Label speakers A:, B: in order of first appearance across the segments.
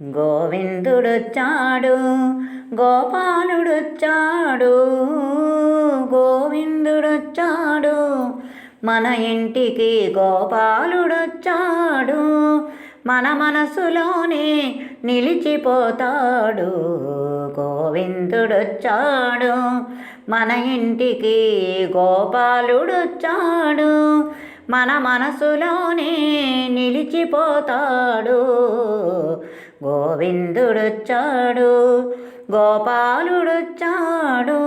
A: గోవిందుడొచ్చాడు గోపాలుడొచ్చాడు గోవిందుడొచ్చాడు మన ఇంటికి గోపాలుడొచ్చాడు మన మనసులోనే నిలిచిపోతాడు గోవిందుడొచ్చాడు మన ఇంటికి గోపాలుడొచ్చాడు మన మనసులోనే నిలిచిపోతాడు గోవిందుడొచ్చాడు గోపాలుడొచ్చాడు.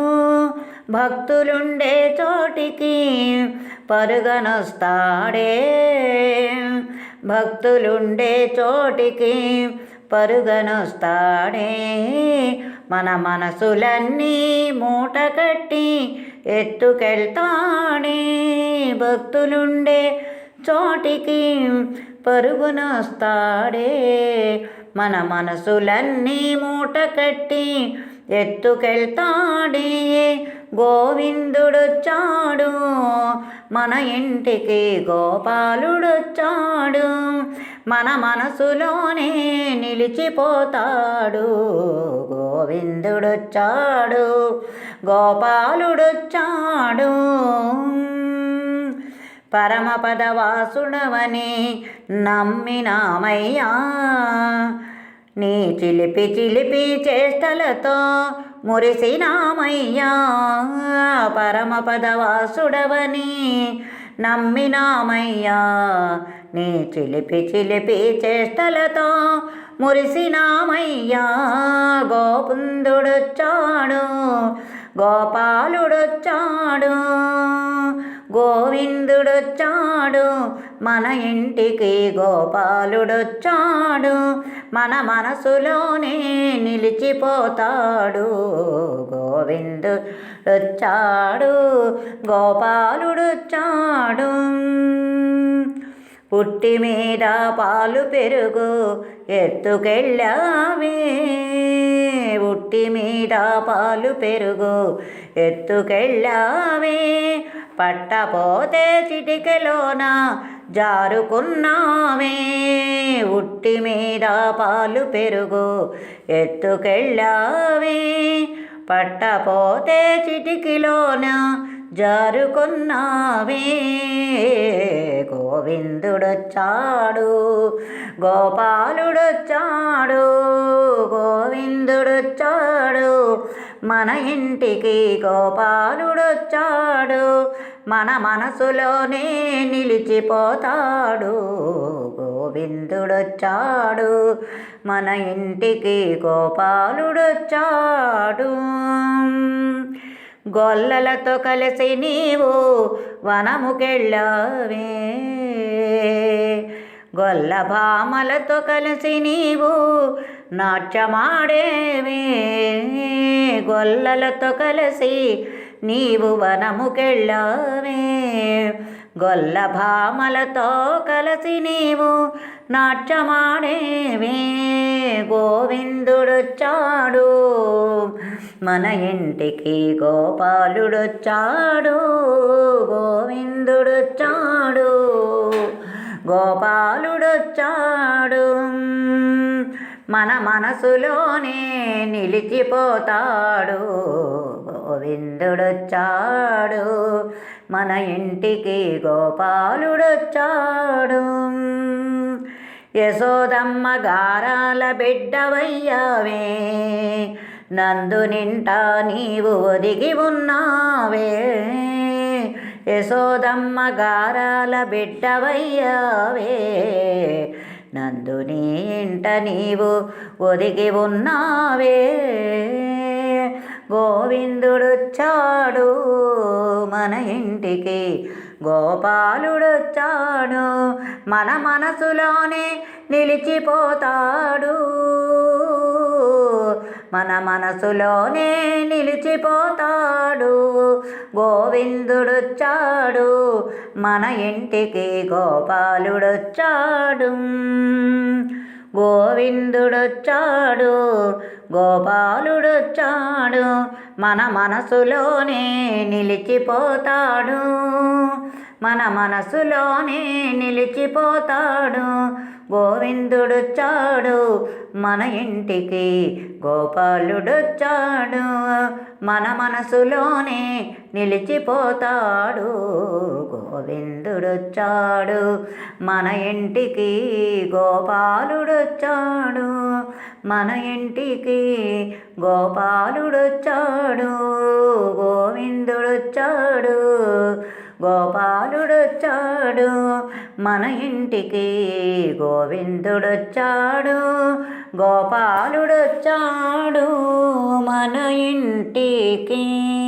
A: భక్తులుండే చోటికి పరుగనొస్తాడే. భక్తులుండే చోటికి పరుగనొస్తాడే. మన మనసులన్నీ మూట కట్టి ఎత్తుకెళ్తాడే. భక్తులుండే చోటికి పరుగునొస్తాడే. మన మనసులన్నీ మూట కట్టి ఎత్తుకెళ్తాడే. గోవిందుడొచ్చాడు మన ఇంటికి గోపాలుడొచ్చాడు మన మనసులోనే నిలిచిపోతాడు. గోవిందుడొచ్చాడు గోపాలుడొచ్చాడు. పరమపదవాసుడవని నమ్మినామయ్యా. నీ చిలిపి చిలిపి చేష్టలతో మురిసినామయ్యా. పరమపదవాసుడవని నమ్మినామయ్యా. నీ చిలిపి చిలిపి చేష్టలతో మురిసినామయ్యా. గోపుందుడొచ్చాడు గోపాలుడొచ్చాడు. గోవిందుడొచ్చాడు మన ఇంటికి గోపాలుడొచ్చాడు మన మనసులోనే నిలిచిపోతాడు. గోవిందుడొచ్చాడు గోపాలుడొచ్చాడు పుట్టి మీద పాలు పెరుగు ఎత్తుకెళ్ళావే. పుట్టి మీద పాలు పెరుగు ఎత్తుకెళ్ళావే. పట్టపోతే చిటికెలోన జారుకున్నావే. ఉట్టి మీద పాలు పెరుగు ఎత్తుకెళ్ళావే. పట్టపోతే చిటికిలోన జారుకున్నావే. గోవిందుడొచ్చాడు గోపాలుడొచ్చాడు గోవిందుడొచ్చాడు. మన ఇంటికి గోపాలుడొచ్చాడు మన మనసులోనే నిలిచిపోతాడు. గోవిందుడొచ్చాడు మన ఇంటికి గోపాలుడొచ్చాడు. గొల్లలతో కలిసి నీవు వనముకెళ్ళవే. గొల్ల భామలతో కలిసి నీవు నాట్యమాడేవే. గొల్లలతో కలిసి నీవు వనముకెళ్ళవే. గొల్ల భామలతో కలిసి నీవు నాట్యమాడేవే? గోవిందుడొచ్చాడు మన ఇంటికి గోపాలుడొచ్చాడు గోవిందుడొచ్చాడు గోపాలుడొచ్చాడు. మన మనసులోనే నిలిచిపోతాడు గోవిందుడొచ్చాడు. మన ఇంటికి గోపాలుడొచ్చాడు. యశోదమ్మ గారాల బిడ్డవయ్యావే. నందు నింటా నీవు ఒదిగి ఉన్నావే. యశోదమ్మ గారాల బిడ్డవయ్యావే. నందు నీ ఇంట నీవు ఒదిగి ఉన్నావే. గోవిందుడొచ్చాడు. మన ఇంటికి గోపాలుడొచ్చాడు. మన మనసులోనే నిలిచిపోతాడు. మన మనసులోనే నిలిచిపోతాడు. గోవిందుడొచ్చాడు. మన ఇంటికి గోపాలుడొచ్చాడు. గోవిందుడొచ్చాడు గోపాలుడొచ్చాడు మన మనసులోనే నిలిచిపోతాడు. మన మనసులోనే నిలిచిపోతాడు. గోవిందుడొచ్చాడు మన ఇంటికి గోపాలుడొచ్చాడు మన మనసులోనే నిలిచిపోతాడు. గోవిందుడొచ్చాడు మన ఇంటికి గోపాలుడొచ్చాడు మన ఇంటికి గోపాలుడొచ్చాడు గోవిందుడొచ్చాడు. గోపాలుడొచ్చాడు. మన ఇంటికి గోవిందుడొచ్చాడు. గోపాలుడొచ్చాడు మన ఇంటికి.